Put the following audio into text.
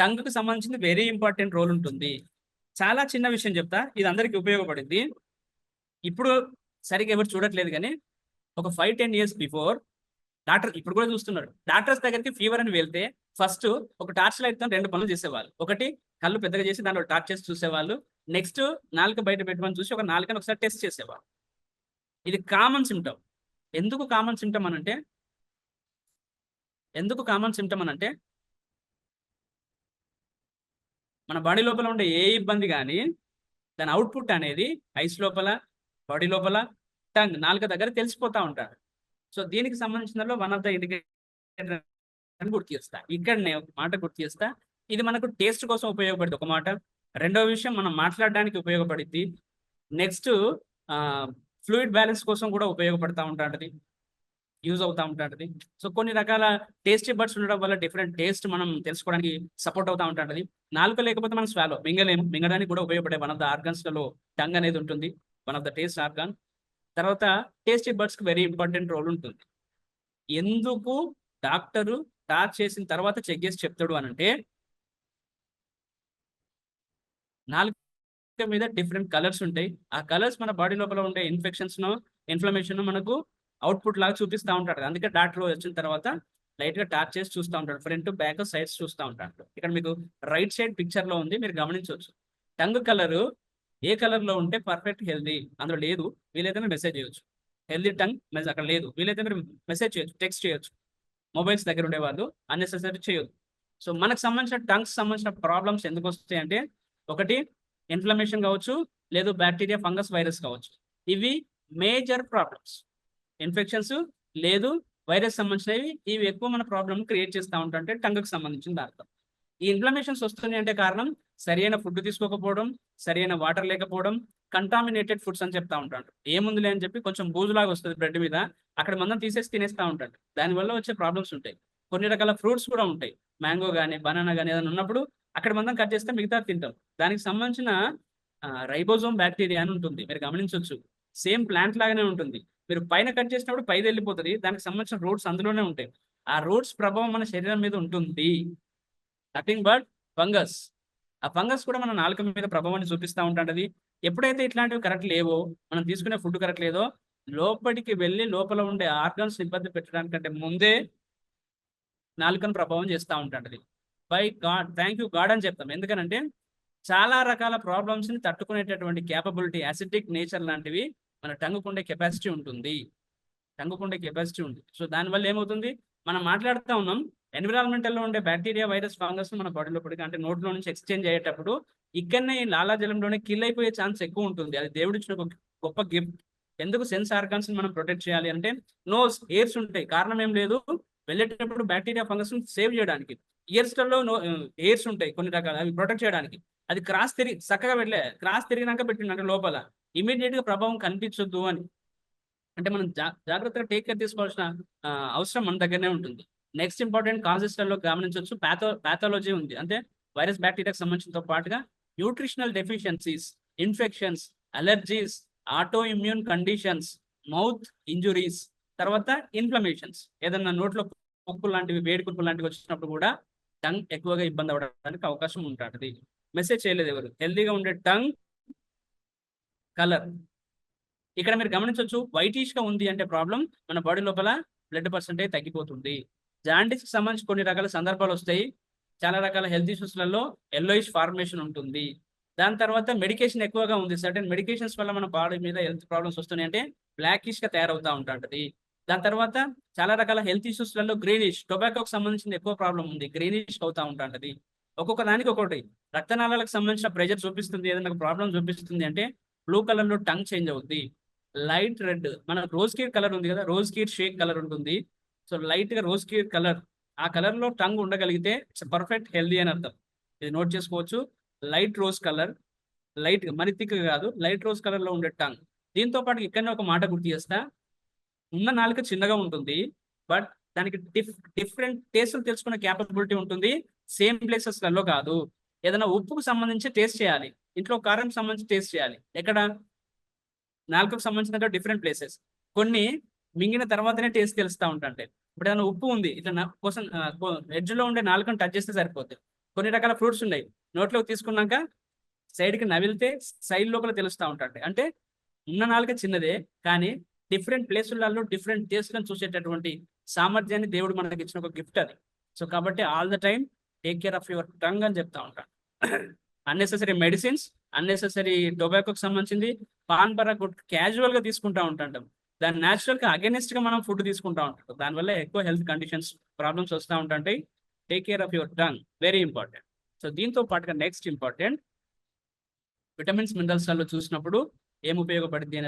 టంగ్కి సంబంధించింది very important role ఉంటుంది. చాలా చిన్న విషయం చెప్తా ఇది అందరికీ ఉపయోగపడింది. ఇప్పుడు సరిగ్గా ఎవరు చూడట్లేదు కానీ ఒక five ten years before doctor ఇప్పుడు కూడా చూస్తున్నారు డాక్టర్స్ దగ్గరికి ఫీవర్ అని వెళ్తే ఫస్ట్ ఒక టార్చ్ లైట్తో రెండు పనులు చేసేవాళ్ళు. ఒకటి కళ్ళు పెద్దగా చేసి దాంట్లో టార్చ్ చేసి చూసేవాళ్ళు. నెక్స్ట్ నాలుక బయట పెట్టమని చూసి ఒక నాలుకని ఒకసారి టెస్ట్ చేసేవాళ్ళు. ఇది కామన్ సిమ్టమ్ ఎందుకు కామన్ సిమ్టమ్ అని అంటే ఎందుకు కామన్ సిమ్టమ్ అనంటే అంటే మన బాడీ లోపల ఉండే ఏ ఇబ్బంది కానీ దాని అవుట్పుట్ అనేది ఐస్ లోపల బాడీ లోపల టంగ్ నాలుక దగ్గర తెలిసిపోతా ఉంటారు. సో దీనికి సంబంధించిన వన్ ఆఫ్ ద ఇండికేటర్ గుర్తు చేస్తా. ఇక్కడనే ఒక మాట గుర్తు చేస్తా. ఇది మనకు టేస్ట్ కోసం ఉపయోగపడింది ఒక మాట. రెండవ విషయం మనం మాట్లాడడానికి ఉపయోగపడింది నెక్స్ట్ ఫ్లూయిడ్ బ్యాలెన్స్ కోసం కూడా ఉపయోగపడతా ఉంటాంటది యూజ్ అవుతా ఉంటాంటది. సో కొన్ని రకాల టేస్టీ బర్డ్స్ ఉండడం వల్ల డిఫరెంట్ టేస్ట్ మనం తెలుసుకోవడానికి సపోర్ట్ అవుతా ఉంటుంది నాలుక లేకపోతే మనం స్వాలో మింగలేము మింగడానికి కూడా ఉపయోగపడే వన్ ఆఫ్ ద ఆర్గన్స్లలో టంగ్ అనేది ఉంటుంది. One of the taste organ. తర్వాత టేస్టీ బర్డ్స్కి వెరీ ఇంపార్టెంట్ రోల్ ఉంటుంది. ఎందుకు డాక్టరు టార్చ్ చేసిన తర్వాత చెక్ చేసి చెప్తాడు అని అంటే నాలుగు మీద డిఫరెంట్ కలర్స్ ఉంటాయి. ఆ కలర్స్ మన బాడీ లోపల ఉండే ఇన్ఫెక్షన్స్ను ఇన్ఫ్లమేషన్ మనకు అవుట్పుట్ లాగా చూపిస్తూ ఉంటాడు. అందుకే డాక్టర్ వచ్చిన తర్వాత లైట్గా టార్చ్ చేసి చూస్తూ ఉంటాడు. ఫ్రంట్ బ్యాక్ సైడ్స్ చూస్తూ ఉంటాడు. ఇక్కడ మీకు రైట్ సైడ్ పిక్చర్లో ఉంది. మీరు గమనించవచ్చు. టంగ్ కలర్ ఏ కలర్లో ఉంటే పర్ఫెక్ట్ హెల్దీ అందులో లేదు. వీలైతే మీరు మెసేజ్ చేయొచ్చు. హెల్దీ టంగ్ మెసేజ్ అక్కడ లేదు. వీలైతే మీరు మెసేజ్ చేయొచ్చు. టెక్స్ట్ చేయొచ్చు. మొబైల్స్ దగ్గర ఉండేవాళ్ళు అన్నెసెసరీ చేయొద్దు. సో మనకు సంబంధించిన టంగ్స్ సంబంధించిన ప్రాబ్లమ్స్ ఎందుకు వస్తాయి అంటే ఒకటి ఇన్ఫ్లమేషన్ కావచ్చు లేదు బ్యాక్టీరియా ఫంగస్ వైరస్ కావచ్చు. ఇవి మేజర్ ప్రాబ్లమ్స్ ఇన్ఫెక్షన్స్ లేదు వైరస్ సంబంధించినవి ఇవి ఎక్కువ మన ప్రాబ్లమ్ క్రియేట్ చేస్తూ ఉంటాయంటే టంగ్కి సంబంధించిన అర్థం. ఈ ఇన్ఫ్లమేషన్స్ వస్తుంది అంటే కారణం సరైన ఫుడ్ తీసుకోకపోవడం సరైన వాటర్ లేకపోవడం కంటామినేటెడ్ ఫుడ్స్ అని చెప్తా ఉంటాడు ఏముందిలే అని చెప్పి కొంచెం బూజులాగా వస్తుంది బ్రెడ్ మీద అక్కడ మనం తీసేసి తినేస్తా ఉంటాడు దానివల్ల వచ్చే ప్రాబ్లమ్స్ ఉంటాయి. కొన్ని రకాల ఫ్రూట్స్ కూడా ఉంటాయి. మ్యాంగో కానీ బనానా కానీ ఏదైనా ఉన్నప్పుడు అక్కడ మనం కట్ చేస్తే మిగతా తింటాం. దానికి సంబంధించిన రైబోజోమ్ బ్యాక్టీరియా అని ఉంటుంది. మీరు గమనించవచ్చు సేమ్ ప్లాంట్ లాగానే ఉంటుంది. మీరు పైన కట్ చేసినప్పుడు పైది వెళ్ళిపోతుంది. దానికి సంబంధించిన రోడ్స్ అందులోనే ఉంటాయి. ఆ రోడ్స్ ప్రభావం మన శరీరం మీద ఉంటుంది. Nothing but fungus. ఆ ఫంగస్ కూడా మన నాలుక మీద ప్రభావాన్ని చూపిస్తూ ఉంటుంది. ఎప్పుడైతే ఇట్లాంటివి కరెక్ట్ లేవో మనం తీసుకునే ఫుడ్ కరెక్ట్ లేదో లోపలికి వెళ్ళి లోపల ఉండే ఆర్గన్స్ ఇబ్బంది పెట్టడానికంటే ముందే నాలుకను ప్రభావం చేస్తూ ఉంటుంది. By god thank you god అని చెప్తాం. ఎందుకనంటే చాలా రకాల ప్రాబ్లమ్స్ని తట్టుకునేటటువంటి క్యాపబిలిటీ యాసిడిక్ నేచర్ లాంటివి మన టంగుకుండే కెపాసిటీ ఉంటుంది. టంగుకుండే కెపాసిటీ ఉంది. సో దానివల్ల ఏమవుతుంది? మనం మాట్లాడుతూ ఉన్నాం ఎన్విరాన్మెంటల్లో ఉండే బ్యాక్టీరియా వైరస్ ఫంగస్ మన బాడీలో పడిగా అంటే నోట్లో నుంచి ఎక్స్చేంజ్ అయ్యేటప్పుడు ఇక్కడనే లాలాజలంలోనే కిల్ అయిపోయే ఛాన్స్ ఎక్కువ ఉంటుంది. అది దేవుడిచ్చిన ఒక గొప్ప గిఫ్ట్. ఎందుకు సెన్స్ ఆర్గాన్స్ మనం ప్రొటెక్ట్ చేయాలి అంటే నోస్ ఎయిర్స్ ఉంటాయి. కారణం ఏం లేదు? వెళ్ళేటప్పుడు బ్యాక్టీరియా ఫంగస్ సేవ్ చేయడానికి. ఇయర్స్లలో నో ఎయిర్స్ ఉంటాయి కొన్ని రకాల అవి ప్రొటెక్ట్ చేయడానికి. అది క్రాస్ తిరిగి చక్కగా వెళ్ళే క్రాస్ తిరిగినాక పెట్టిండు అంటే లోపల. గా ప్రభావం కనిపించొద్దు అని. అంటే మనం జా జాగ్రత్తగా టేక్ కేర్ తీసుకోవాల్సిన అవసరం మన దగ్గరనే ఉంటుంది. నెక్స్ట్ ఇంపార్టెంట్ కాజెస్ గమనించవచ్చు ప్యాథో ప్యాథాలజీ ఉంది. అంటే వైరస్ బ్యాక్టీరియాకి సంబంధించినతో పాటుగా nutritional deficiencies infections allergies auto immune conditions mouth injuries తర్వాత ఇన్ఫ్లమేషన్స్. ఏదన్నా నోట్లో కుక్కులు లాంటివి వేడి కుక్కులు లాంటివి వచ్చినప్పుడు కూడా టంగ్ ఎక్కువగా ఇబ్బంది అవడానికి అవకాశం ఉంటుంది. మెసేజ్ చేయలేదు ఎవరు. హెల్దీగా ఉండే టంగ్ కలర్ ఇక్కడ మీరు గమనించవచ్చు వైటిష్గా ఉంది అంటే ప్రాబ్లం మన బాడీ లోపల బ్లడ్ పర్సంటేజ్ తగ్గిపోతుంది. జాండీస్కి సంబంధించి కొన్ని రకాల సందర్భాలు వస్తాయి. చాలా రకాల హెల్త్ ఇష్యూస్లలో ఎల్లోయిష్ ఫార్మేషన్ ఉంటుంది. దాని తర్వాత మెడికేషన్ ఎక్కువగా ఉంది. సర్టెన్ మెడికేషన్స్ వల్ల మన బాడీ మీద హెల్త్ ప్రాబ్లమ్స్ వస్తున్నాయి అంటే బ్లాకిష్గా తయారవుతా ఉంటుంది. దాని తర్వాత చాలా రకాల హెల్త్ ఇష్యూస్లలో గ్రీనిష్ టొబాకోకి సంబంధించిన ఎక్కువ ప్రాబ్లం ఉంది. గ్రీనిష్ అవుతా ఉంటుంది. ఒక్కొక్క దానికి ఒక్కొక్కటి రక్తనాళాలకు సంబంధించిన ప్రెజర్ చూపిస్తుంది. ఏదైనా ప్రాబ్లం చూపిస్తుంది అంటే బ్లూ కలర్లో టంగ్ చేంజ్ అవుద్ది. లైట్ రెడ్ మన రోజ్ కీర్ కలర్ ఉంది కదా రోజ్ కీర్ షేక్ కలర్ ఉంటుంది. సో లైట్గా రోజ్ కీర్ కలర్ ఆ కలర్లో టంగ్ ఉండగలిగితే పర్ఫెక్ట్ హెల్దీ అని అర్థం. ఇది నోట్ చేసుకోవచ్చు. లైట్ రోజ్ కలర్ లైట్ మరి థిక్ కాదు లైట్ రోజ్ కలర్లో ఉండే టంగ్ దీంతో పాటు ఇక్కడనే ఒక మాట గుర్తు చేస్తా. ఉన్న నాలుక చిన్నగా ఉంటుంది బట్ దానికి డిఫ్ డిఫరెంట్ టేస్ట్లు తెలుసుకునే క్యాపబిలిటీ ఉంటుంది. సేమ్ ప్లేసెస్లలో కాదు. ఏదైనా ఉప్పుకు సంబంధించి టేస్ట్ చేయాలి. ఇంట్లో కారం సంబంధించి టేస్ట్ చేయాలి. ఎక్కడ? నాలుకకు సంబంధించిన డిఫరెంట్ ప్లేసెస్ కొన్ని మింగిన తర్వాతనే టేస్ట్ తెలుస్తూ ఉంటాయి ఇప్పుడు ఏదైనా ఉప్పు ఉంది ఇట్లా కోసం ఎడ్జ్లో ఉండే నాలుకను టచ్ చేస్తే సరిపోతుంది కొన్ని రకాల ఫ్రూట్స్ ఉన్నాయి. నోట్లోకి తీసుకున్నాక సైడ్కి కి నవిలితే సైడ్ లోపల తెలుస్తూ ఉంటాయి అంటే ఉన్న నాలుక చిన్నదే కానీ డిఫరెంట్ ప్లేసులలో డిఫరెంట్ టేస్ట్లను చూసేటటువంటి సామర్థ్యాన్ని దేవుడు మనకి ఇచ్చిన ఒక గిఫ్ట్ అది. సో కాబట్టి all the time take care of your tongue అని చెప్తా ఉంటాను. అన్నెసెసరీ మెడిసిన్స్ అన్నెసెసరీ టొబాకోకి సంబంధించింది పాన్ పరాగ్ క్యాజువల్గా తీసుకుంటా ఉంటాం దాని న్యాచురల్గా అగెనిస్ట్గా మనం ఫుడ్ తీసుకుంటా ఉంటాం. దానివల్ల ఎక్కువ హెల్త్ కండిషన్స్ ప్రాబ్లమ్స్ వస్తూ ఉంటాయి take care of your tongue very important so దీంతో పాటుగా నెక్స్ట్ ఇంపార్టెంట్ విటమిన్స్ మినరల్స్లో చూసినప్పుడు ఏం ఉపయోగపడింది అనేది